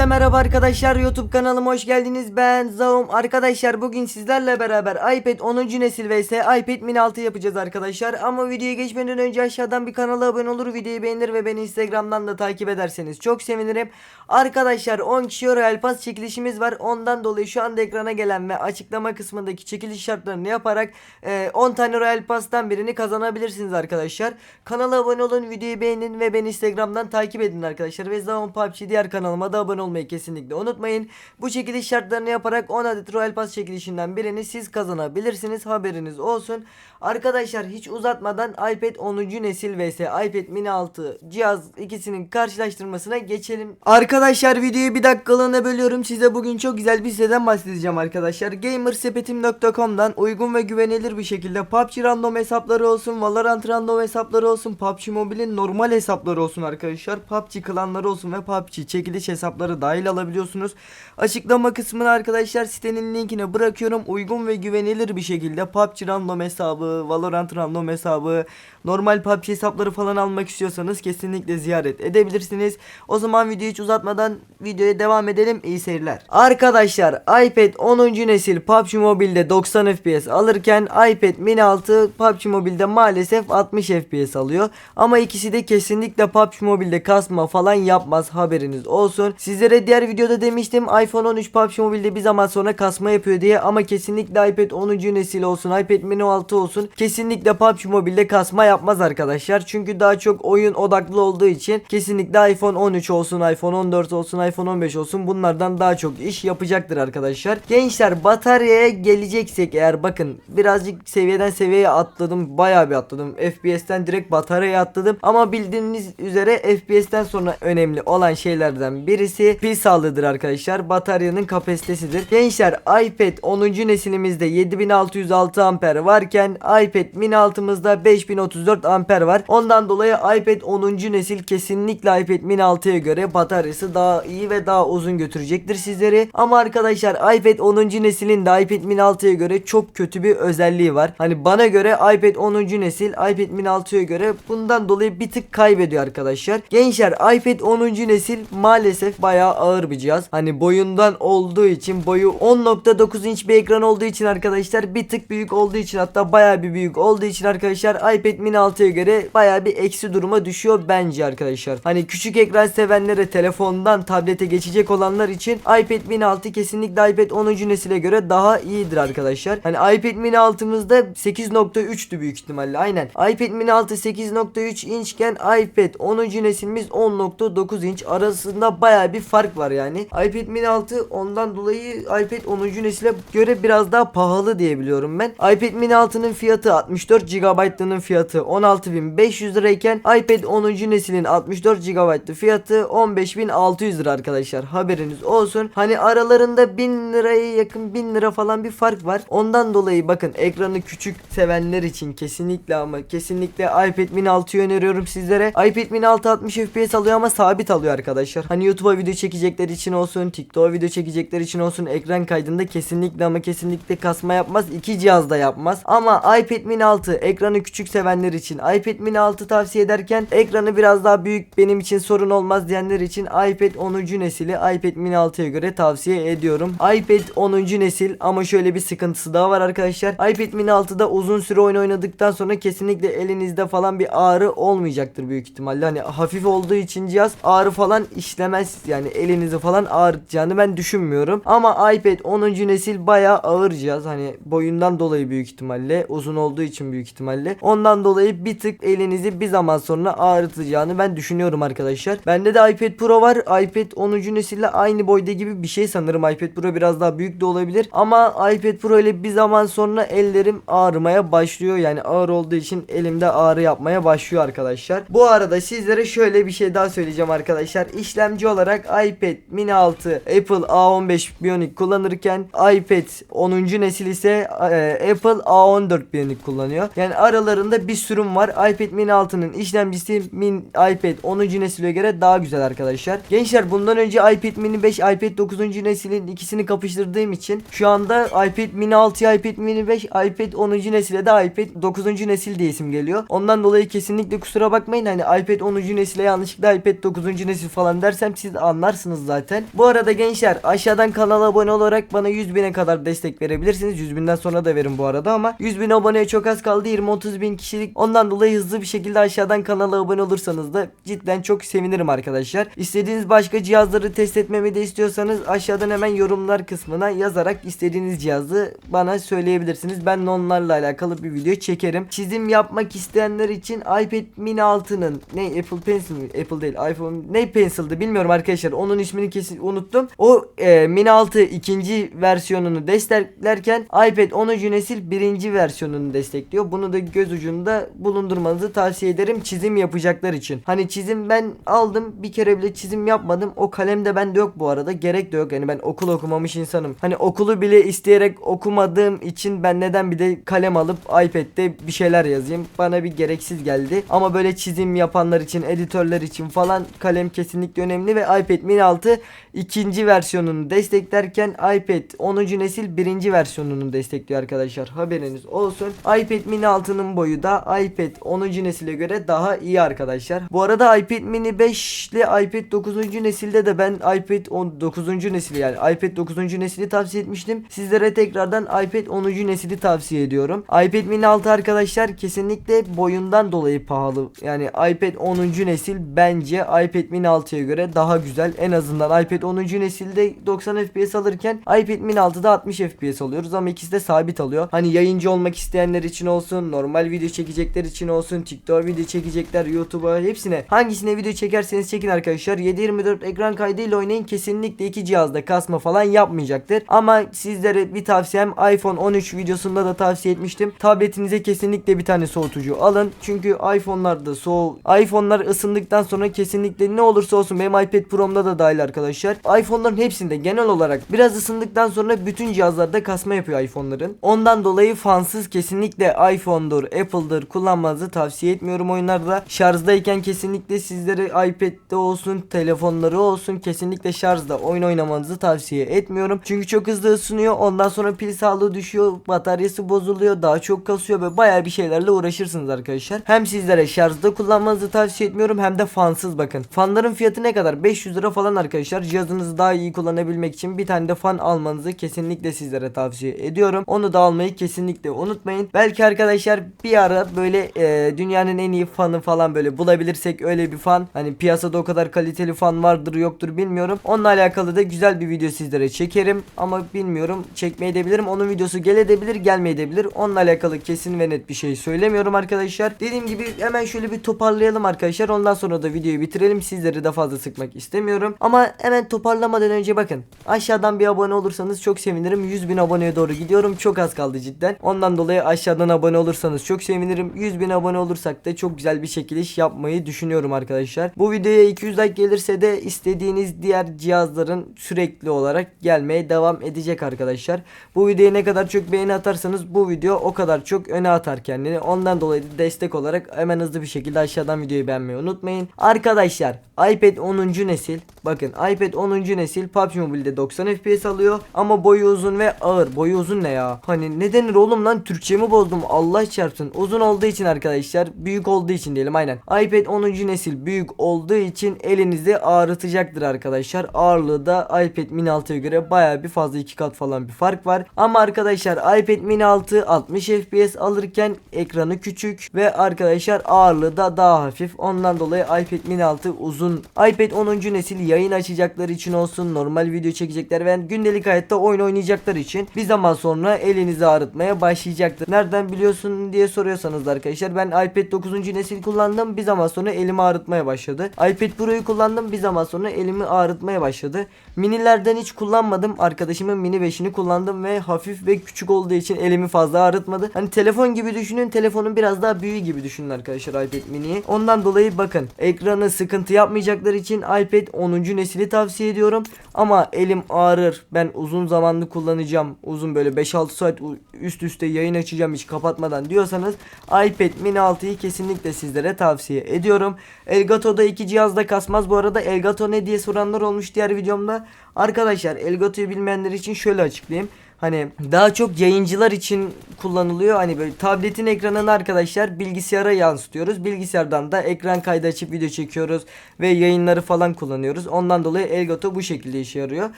Hepinize merhaba arkadaşlar YouTube kanalıma hoş geldiniz. Ben Zaum. Arkadaşlar bugün sizlerle beraber iPad 10. nesil vs iPad mini 6 yapacağız arkadaşlar. Ama videoya geçmeden önce aşağıdan bir kanala abone olur videoyu beğenir ve beni instagramdan da takip ederseniz çok sevinirim. Arkadaşlar 10 kişi Royal Pass çekilişimiz var. Ondan dolayı şu anda ekrana gelen ve açıklama kısmındaki çekiliş şartlarını yaparak e, 10 tane Royal Pass'tan birini kazanabilirsiniz arkadaşlar. Kanala abone olun videoyu beğenin ve beni instagramdan takip edin arkadaşlar. Ve Zaum PUBG diğer kanalıma da abone olmayı kesinlikle unutmayın. Bu çekiliş şartlarını yaparak 10 adet Royal Pass çekilişinden birini siz kazanabilirsiniz. Haberiniz olsun. Arkadaşlar hiç uzatmadan iPad 10. nesil vs iPad mini 6 cihaz ikisinin karşılaştırmasına geçelim. Arkadaşlar videoyu bir dakikalığına bölüyorum. Size bugün çok güzel bir siteden bahsedeceğim arkadaşlar. Gamersepetim.com'dan uygun ve güvenilir bir şekilde PUBG random hesapları olsun, Valorant random hesapları olsun, PUBG Mobile'in normal hesapları olsun arkadaşlar. PUBG klanları olsun ve PUBG çekiliş hesapları dahil alabiliyorsunuz. Açıklama kısmına arkadaşlar sitenin linkini bırakıyorum. Uygun ve güvenilir bir şekilde PUBG random hesabı, Valorant random hesabı, normal PUBG hesapları falan almak istiyorsanız kesinlikle ziyaret edebilirsiniz. O zaman videoyu hiç uzatmadan videoya devam edelim. İyi seyirler. Arkadaşlar iPad 10. nesil PUBG Mobile'de 90 FPS alırken iPad mini 6 PUBG Mobile'de maalesef 60 FPS alıyor. Ama ikisi de kesinlikle PUBG Mobile'de kasma falan yapmaz haberiniz olsun. Sizlere diğer videoda demiştim iPhone 13 PUBG Mobile'de bir zaman sonra kasma yapıyor diye ama kesinlikle iPad 10. nesil olsun iPad mini 6 olsun kesinlikle PUBG Mobile'de kasma yapmaz arkadaşlar. Çünkü daha çok oyun odaklı olduğu için kesinlikle iPhone 13 olsun iPhone 14 olsun iPhone 15 olsun bunlardan daha çok iş yapacaktır arkadaşlar. Gençler bataryaya geleceksek eğer bakın birazcık seviyeden seviyeye atladım bayağı bir atladım. FPS'ten direkt bataryaya atladım ama bildiğiniz üzere FPS'ten sonra önemli olan şeylerden birisi pil sağlığıdır arkadaşlar. Bataryanın kapasitesidir. Gençler iPad 10. nesilimizde 7606 amper varken iPad mini altımızda 5034 amper var. Ondan dolayı iPad 10. nesil kesinlikle iPad mini 6'ya göre bataryası daha iyi ve daha uzun götürecektir sizleri. Ama arkadaşlar iPad 10. neslin de iPad mini 6'ya göre çok kötü bir özelliği var. Hani bana göre iPad 10. nesil iPad mini 6'ya göre bundan dolayı bir tık kaybediyor arkadaşlar. Gençler iPad 10. nesil maalesef bayağı ağır bir cihaz. Hani boyundan olduğu için boyu 10.9 inç bir ekran olduğu için arkadaşlar bir tık büyük olduğu için hatta bayağı bir büyük olduğu için arkadaşlar iPad mini 6'ya göre bayağı bir eksi duruma düşüyor bence arkadaşlar. Hani küçük ekran sevenlere telefondan tablete geçecek olanlar için iPad mini 6 kesinlikle iPad 10. nesile göre daha iyidir arkadaşlar. Hani iPad mini 6'mızda 8.3'tü büyük ihtimalle aynen. iPad mini 6 8.3 inçken iPad 10. nesilimiz 10.9 inç arasında bayağı bir fark var yani. iPad mini 6 ondan dolayı iPad 10. nesile göre biraz daha pahalı diyebiliyorum ben. iPad mini 6'nın fiyatı 64 GB'lığının fiyatı 16.500 lirayken iPad 10. neslin 64 GB'lı fiyatı 15.600 lira arkadaşlar. Haberiniz olsun. Hani aralarında 1000 liraya yakın 1000 lira falan bir fark var. Ondan dolayı bakın ekranı küçük sevenler için kesinlikle ama kesinlikle iPad mini 6'yı öneriyorum sizlere. iPad mini 6 60 FPS alıyor ama sabit alıyor arkadaşlar. Hani YouTube'a video çekecekler için olsun, TikTok'a video çekecekler için olsun ekran kaydında kesinlikle ama kesinlikle kasma yapmaz. İki cihazda yapmaz. Ama iPad mini 6 ekranı küçük sevenler için iPad mini 6 tavsiye ederken ekranı biraz daha büyük benim için sorun olmaz diyenler için iPad 10. nesili iPad mini 6'ya göre tavsiye ediyorum. iPad 10. nesil ama şöyle bir sıkıntısı daha var arkadaşlar. iPad mini 6'da uzun süre oyun oynadıktan sonra kesinlikle elinizde falan bir ağrı olmayacaktır büyük ihtimalle. Hani hafif olduğu için cihaz ağrı falan işlemez yani elinizi falan ağrıtacağını ben düşünmüyorum. Ama iPad 10. nesil bayağı ağır cihaz. Hani boyundan dolayı büyük ihtimalle uzun olduğu için büyük ihtimalle. Ondan dolayı bir tık elinizi bir zaman sonra ağrıtacağını ben düşünüyorum arkadaşlar. Bende de iPad Pro var. iPad 10. nesille aynı boyda gibi bir şey sanırım. iPad Pro biraz daha büyük de olabilir. Ama iPad Pro ile bir zaman sonra ellerim ağrımaya başlıyor. Yani ağır olduğu için elimde ağrı yapmaya başlıyor arkadaşlar. Bu arada sizlere şöyle bir şey daha söyleyeceğim arkadaşlar. İşlemci olarak iPad mini 6 Apple A15 Bionic kullanırken iPad 10. nesil ise e, Apple A14 Bionic kullanıyor. Yani aralarında bir sürüm var. iPad mini 6'nın işlemcisi min iPad 10. nesile göre daha güzel arkadaşlar. Gençler bundan önce iPad mini 5, iPad 9. neslin ikisini kapıştırdığım için şu anda iPad mini 6, iPad mini 5, iPad 10. nesile de iPad 9. nesil diye isim geliyor. Ondan dolayı kesinlikle kusura bakmayın hani iPad 10. nesile yanlışlıkla iPad 9. nesil falan dersem siz anlarsınız zaten. Bu arada gençler aşağıdan kanala abone olarak bana 100 bine kadar destek verebilirsiniz. 100 binden sonra da verin bu arada ama 100 bin aboneye çok az kaldı 20-30 bin kişilik. Ondan dolayı hızlı bir şekilde aşağıdan kanala abone olursanız da cidden çok sevinirim arkadaşlar. İstediğiniz başka cihazları test etmemi de istiyorsanız aşağıdan hemen yorumlar kısmına yazarak istediğiniz cihazı bana söyleyebilirsiniz. Ben onlarla alakalı bir video çekerim. Çizim yapmak isteyenler için iPad mini 6'nın ne Apple Pencil? Apple değil iPhone ne Pencil'dı bilmiyorum arkadaşlar. Onun ismini kesin unuttum. O e, mini 6 ikinci versiyonunu desteklerken iPad 10. nesil birinci versiyonunu destekliyor. Bunu da göz ucunda bulundurmanızı tavsiye ederim çizim yapacaklar için. Hani çizim ben aldım bir kere bile çizim yapmadım. O kalem de bende yok bu arada. Gerek de yok. Yani ben okul okumamış insanım. Hani okulu bile isteyerek okumadığım için ben neden bir de kalem alıp iPad'de bir şeyler yazayım. Bana bir gereksiz geldi. Ama böyle çizim yapanlar için, editörler için falan kalem kesinlikle önemli ve iPad mini 6 ikinci versiyonunu desteklerken iPad 10. nesil birinci versiyonunu destekliyor arkadaşlar. Haberiniz olsun. iPad mini 6'nın boyu da iPad 10. nesile göre daha iyi arkadaşlar. Bu arada iPad mini 5 ile iPad 9. nesilde de ben iPad 10 9. nesil yani iPad 9. nesili tavsiye etmiştim. Sizlere tekrardan iPad 10. nesili tavsiye ediyorum. iPad mini 6 arkadaşlar kesinlikle boyundan dolayı pahalı. Yani iPad 10. nesil bence iPad mini 6'ya göre daha güzel. En azından iPad 10. nesilde 90 FPS alırken iPad mini 6'da 60 FPS alıyoruz ama ikisi de sabit alıyor. Hani yayıncı olmak isteyenler için olsun, normal video çekecekler için olsun, TikTok video çekecekler, YouTube'a hepsine hangisine video çekerseniz çekin arkadaşlar. 7/24 ekran kaydıyla oynayın. Kesinlikle iki cihazda kasma falan yapmayacaktır. Ama sizlere bir tavsiyem iPhone 13 videosunda da tavsiye etmiştim. Tabletinize kesinlikle bir tane soğutucu alın. Çünkü iPhone'larda soğuk iPhone'lar ısındıktan sonra kesinlikle ne olursa olsun benim iPad Pro'mda da dahil arkadaşlar. iPhone'ların hepsinde genel olarak biraz ısındıktan sonra bütün cihazlarda kasma yapıyor iPhone'ların. Ondan dolayı fansız kesinlikle iPhone'dur, Apple'dır kullanmanızı tavsiye etmiyorum oyunlarda. Şarjdayken kesinlikle sizlere iPad'de olsun, telefonları olsun kesinlikle şarjda oyun oynamanızı tavsiye etmiyorum. Çünkü çok hızlı ısınıyor. Ondan sonra pil sağlığı düşüyor, bataryası bozuluyor, daha çok kasıyor ve bayağı bir şeylerle uğraşırsınız arkadaşlar. Hem sizlere şarjda kullanmanızı tavsiye etmiyorum hem de fansız bakın. Fanların fiyatı ne kadar? 500 lira falan arkadaşlar. Cihazınızı daha iyi kullanabilmek için bir tane de fan almanızı kesinlikle sizlere tavsiye ediyorum. Onu da almayı kesinlikle unutmayın. Belki arkadaşlar bir ara böyle e, dünyanın en iyi fanı falan böyle bulabilirsek öyle bir fan. Hani piyasada o kadar kaliteli fan vardır yoktur bilmiyorum. Onunla alakalı da güzel bir video sizlere çekerim. Ama bilmiyorum çekmeyebilirim. Onun videosu gelebilir gelmeyebilir. Onunla alakalı kesin ve net bir şey söylemiyorum arkadaşlar. Dediğim gibi hemen şöyle bir toparlayalım arkadaşlar. Ondan sonra da videoyu bitirelim. Sizleri de fazla sıkmak istemiyorum. Ama hemen toparlamadan önce bakın. Aşağıdan bir abone olursanız çok sevinirim. 100 bin aboneye doğru gidiyorum. Çok az kaldı cidden. Ondan dolayı aşağıdan abone olursanız çok sevinirim. 100 bin abone olursak da çok güzel bir çekiliş yapmayı düşünüyorum arkadaşlar. Bu videoya 200 like gelirse de istediğiniz diğer cihazların sürekli olarak gelmeye devam edecek arkadaşlar. Bu videoya ne kadar çok beğeni atarsanız bu video o kadar çok öne atar kendini. Ondan dolayı da destek olarak hemen hızlı bir şekilde aşağıdan videoyu beğenmeyi unutmayın. Arkadaşlar iPad 10. nesil bakın iPad 10. nesil PUBG Mobile'de 90 FPS alıyor ama boyu uzun ve ağır. Boyu uzun ne ya? Hani ne denir oğlum lan Türkçemi bozdum Allah çarpsın. Uzun olduğu için arkadaşlar büyük olduğu için diyelim aynen. iPad 10. nesil büyük olduğu için elinizi ağrıtacaktır arkadaşlar. Ağırlığı da iPad mini 6'ya göre baya bir fazla iki kat falan bir fark var. Ama arkadaşlar iPad mini 6 60 FPS alırken ekranı küçük ve arkadaşlar ağırlığı da daha hafif. Ondan dolayı iPad mini 6 uzun. iPad 10. nesil yayın açacakları için olsun normal video çekecekler ve gündelik hayatta oyun oynayacaklar için bir zaman sonra elinizi ağrıtmaya başlayacaktır. Nereden biliyorsun diye soruyorsanız da arkadaşlar ben iPad 9. nesil kullandım bir zaman sonra elimi ağrıtmaya başladı. iPad Pro'yu kullandım bir zaman sonra elimi ağrıtmaya başladı. Minilerden hiç kullanmadım. Arkadaşımın mini 5'ini kullandım ve hafif ve küçük olduğu için elimi fazla ağrıtmadı. Hani telefon gibi düşünün. Telefonun biraz daha büyüğü gibi düşünün arkadaşlar iPad mini'yi. Ondan dolayı bakın ekranı sıkıntı yapmayacakları için iPad 10. nesili tavsiye ediyorum. Ama elim ağrır. Ben uzun zamanlı kullanacağım. Uzun böyle 5-6 saat üst üste yayın açacağım hiç kapatmadan diyorsanız iPad mini 6'yı kesinlikle sizlere tavsiye ediyorum. Elgato'da iki cihazda kasmaz. Bu arada Elgato ne diye soranlar olmuş diğer videomda. Arkadaşlar Elgato'yu bilmeyenler için şöyle açıklayayım. Hani daha çok yayıncılar için kullanılıyor. Hani böyle tabletin ekranını arkadaşlar bilgisayara yansıtıyoruz. Bilgisayardan da ekran kaydı açıp video çekiyoruz ve yayınları falan kullanıyoruz. Ondan dolayı Elgato bu şekilde işe yarıyor.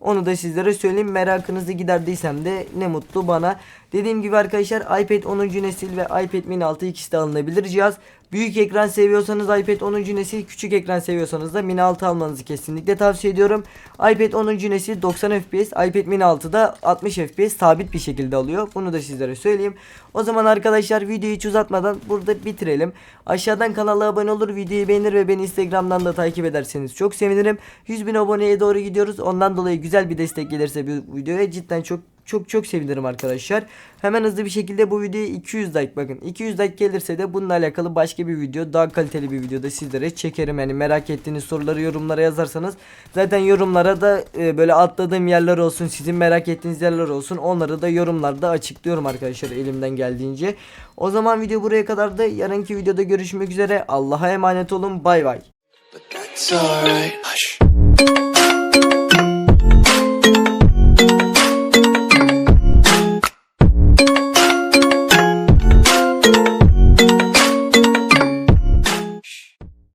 Onu da sizlere söyleyeyim. Merakınızı giderdiysem de ne mutlu bana. Dediğim gibi arkadaşlar iPad 10. nesil ve iPad mini 6 ikisi de alınabilir cihaz. Büyük ekran seviyorsanız iPad 10. nesil, küçük ekran seviyorsanız da Mini 6 almanızı kesinlikle tavsiye ediyorum. iPad 10. nesil 90 FPS, iPad Mini 6 da 60 FPS sabit bir şekilde alıyor. Bunu da sizlere söyleyeyim. O zaman arkadaşlar videoyu hiç uzatmadan burada bitirelim. Aşağıdan kanala abone olur, videoyu beğenir ve beni Instagram'dan da takip ederseniz çok sevinirim. 100 bin aboneye doğru gidiyoruz. Ondan dolayı güzel bir destek gelirse bu videoya cidden çok çok çok sevinirim arkadaşlar. Hemen hızlı bir şekilde bu videoya 200 like bakın. 200 like gelirse de bununla alakalı başka bir video, daha kaliteli bir videoda sizlere çekerim. Yani merak ettiğiniz soruları yorumlara yazarsanız zaten yorumlara da e, böyle atladığım yerler olsun, sizin merak ettiğiniz yerler olsun. Onları da yorumlarda açıklıyorum arkadaşlar elimden geldiğince. O zaman video buraya kadar da yarınki videoda görüşmek üzere. Allah'a emanet olun. Bay bay.